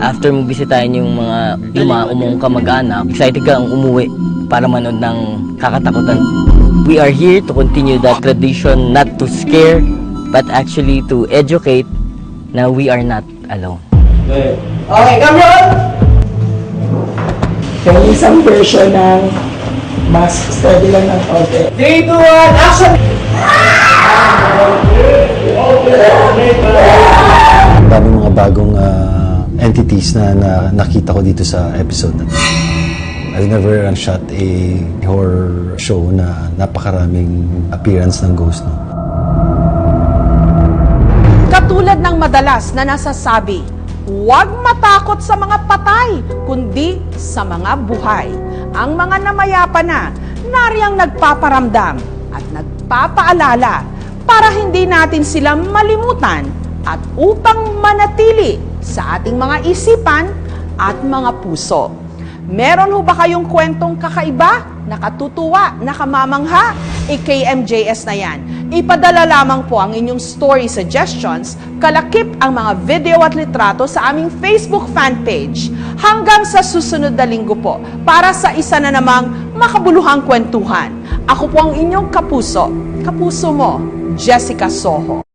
After mo bisitahin yung mga yung mga umong kamag-anak, excited kang umuwi para manood ng kakatakutan. We are here to continue that tradition not to scare but actually to educate na we are not alone. Okay, camera! Yung isang version ng mask study lang ng konti. 3, 2, 1, action! Ang bagong ah, entities na, na nakita ko dito sa episode na. I've never uh, shot a horror show na napakaraming appearance ng ghost. No? Katulad ng madalas na nasasabi, huwag matakot sa mga patay, kundi sa mga buhay. Ang mga namayapa na, nariyang nagpaparamdam at nagpapaalala para hindi natin sila malimutan at upang manatili sa ating mga isipan at mga puso. Meron ho ba kayong kwentong kakaiba, nakatutuwa, nakamamangha? I-KMJS na yan. Ipadala lamang po ang inyong story suggestions, kalakip ang mga video at litrato sa aming Facebook fan page. Hanggang sa susunod na linggo po, para sa isa na namang makabuluhang kwentuhan. Ako po ang inyong kapuso, kapuso mo, Jessica Soho.